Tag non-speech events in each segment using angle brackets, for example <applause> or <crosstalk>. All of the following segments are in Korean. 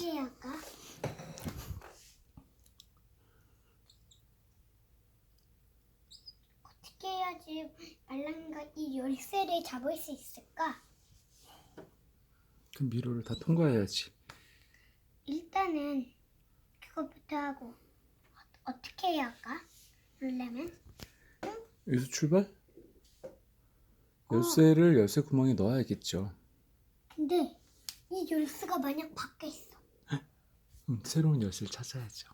어떻게 해야 할까? 어떻게 해야지 말랑가 이 열쇠를 잡을 수 있을까? 그 미로를 다 통과해야지. 일단은 그것부터 하고 어, 어떻게 해야 할까? 그러려면 여기서 출발? 열쇠를 열쇠 구멍에 넣어야겠죠. 근데 이 열쇠가 만약 밖에 있어. 음, 새로운 열쇠를 찾아야죠.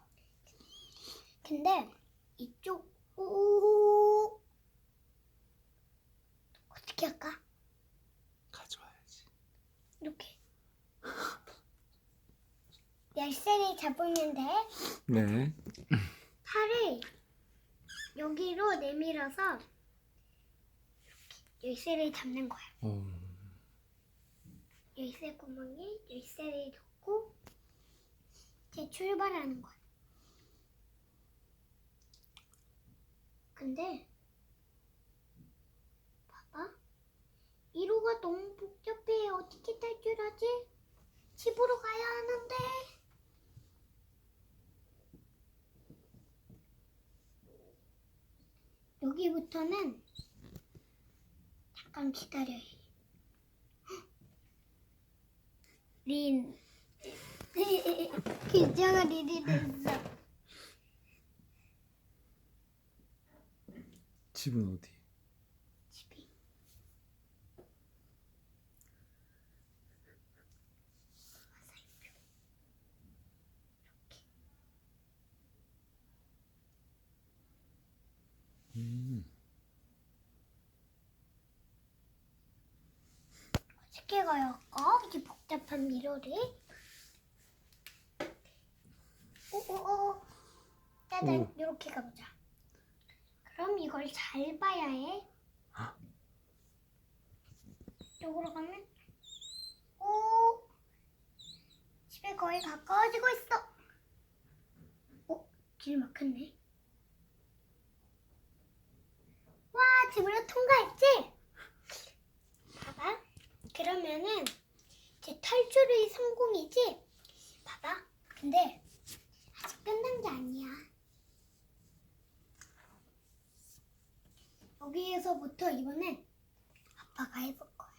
근데 이쪽 오 어떻게 할까? 가져와야지. 이렇게 <laughs> 열쇠를 잡으면 돼. 네. 팔을 여기로 내밀어서 이렇게 열쇠를 잡는 거야. 어, 열쇠 구멍에 열쇠를 넣고 이제 출발하는 거야. 근데 봐봐. 이로가 너무 복잡해. 어떻게 탈출하지? 집으로 가야 하는데. 여기부터는 잠깐 기다려야 해. 린. 긴장을 린이 됐어. 집은 어디? 집이. 음, 어떻게 가야 할까? 이 복잡한 미로를. 오오오. 짜잔, 오. 이렇게 가보자. 그럼 이걸 잘 봐야 해. 이쪽으로 가면 오 집에 거의 가까워지고 있어. 오, 길 막혔네. 와, 집으로 통과했지? 봐봐. 그러면은 제 탈출이 성공이지? 봐봐. 근데 끝난 게 아니야. 여기에서부터 이번엔 아빠가 해볼 거야.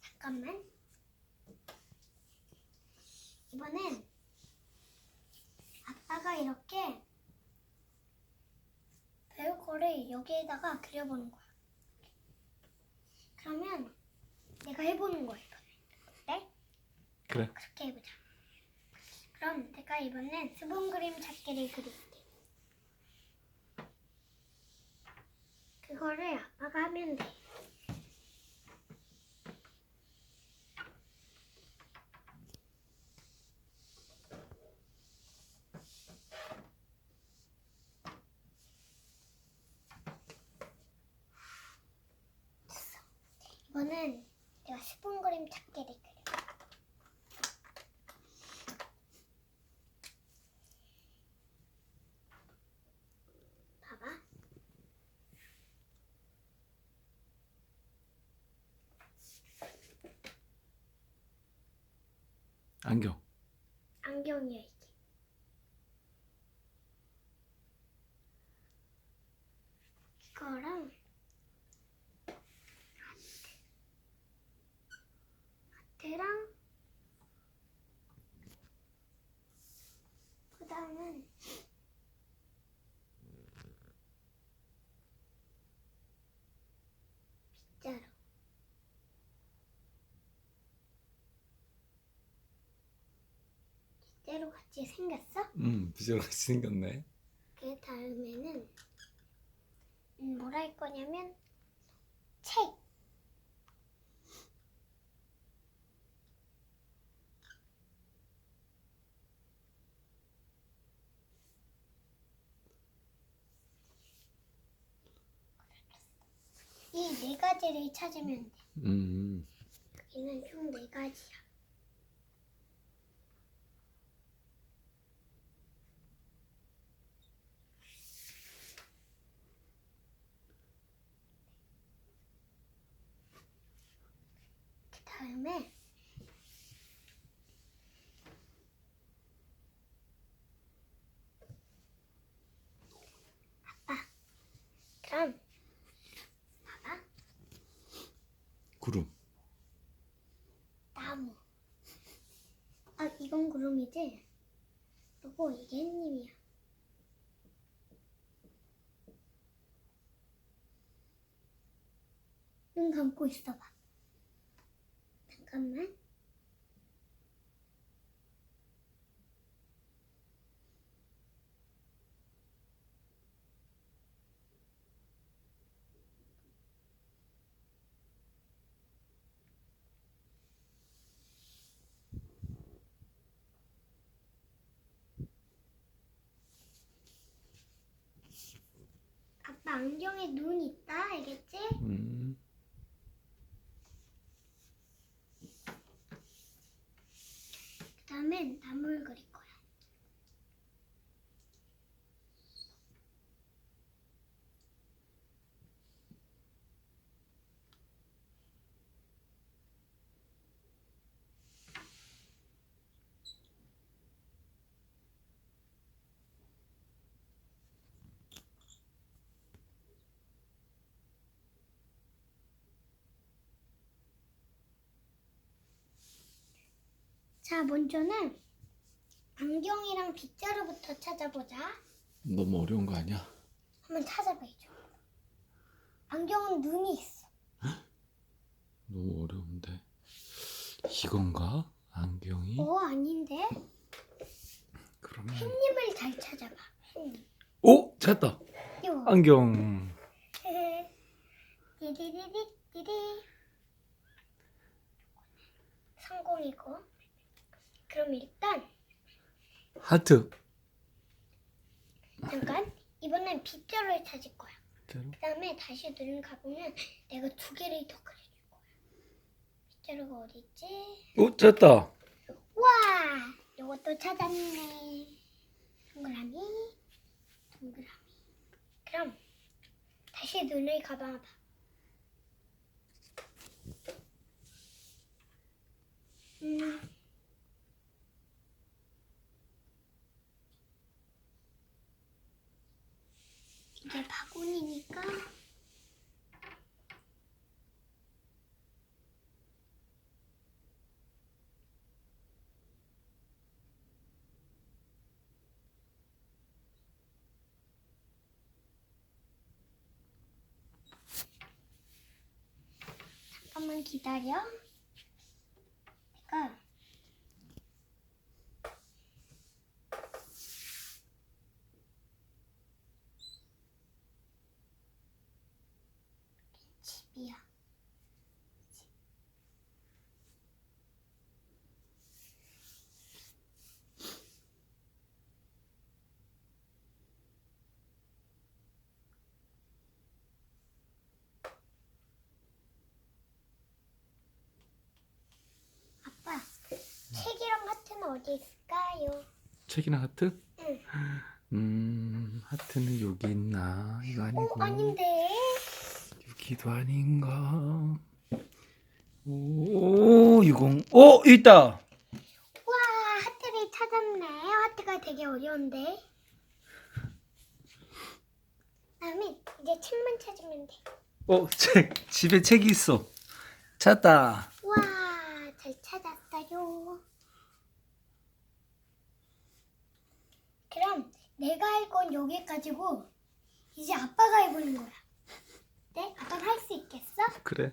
잠깐만. 이번엔 아빠가 이렇게 별거를 여기에다가 그려보는 거야. 그러면 내가 해보는 거야 이번엔. 어때? 그래. 그렇게 해보자. 그럼 내가 이번엔 수분 그림 찾기를 그릴게. 그거를 아빠가 하면 돼. 이번엔 내가 수분 그림 찾기를 그려. 봐봐. 안경. 안경이야 이게. 이거랑. 하트랑 그다음은 빗자루 같이 생겼어? 음, 비주얼 같이 생겼네. 그 다음에는 음, 뭐라 할 거냐면 책. 이 네 가지를 찾으면 돼. 음, 여기는 총 네 가지야. 다음에 아빠 그럼 봐봐. 구름. 나무. 아 이건 구름이지? 그리고 이게 햇님이야. 눈 감고 있어봐. 잠깐만. 아빠 안경에 눈 있다, 알겠지? 음. 그 다음엔 나무를 그릴 거야. 자, 먼저는 안경이랑 빗자루부터 찾아보자. 너무 어려운 거 아니야? 한번 찾아봐야죠. 안경은 눈이 있어. 너무 어려운데. 이건가? 안경이? 어, 아닌데? 그러면 햇님을 잘 찾아봐. 햇님. 오! 찾았다. 요. 안경. <laughs> 디디디디디디. 성공이고. 그럼 일단 하트. 잠깐 이번엔 빗자루를 찾을 거야. 진짜로? 그 다음에 다시 눈 가보면 내가 두 개를 더 그려줄 거야. 빗자루가 어디 있지? 오! 찾았다. 와, 이것도 찾았네. 동그라미, 동그라미. 그럼 다시 눈을 감아봐. 음. 이제 바구니니까 잠깐만 기다려. 내가 집이야. 아빠, 책이랑 하트는 어디 있을까요? 책이나 하트? 응. 음, 하트는 여기 있나? 이거 어, 아니고. 아닌데. 여기도 아닌가? 오, 이건, 오, 있다! 와, 하트를 찾았네. 하트가 되게 어려운데. 다음에 이제 책만 찾으면 돼. 어, 책. 집에 책이 있어. 찾았다. 와, 잘 찾았어요. 그럼 내가 할 건 여기까지고 이제 아빠가 해보는 거야. 네? 아빠가 할 수 있겠어? 그래.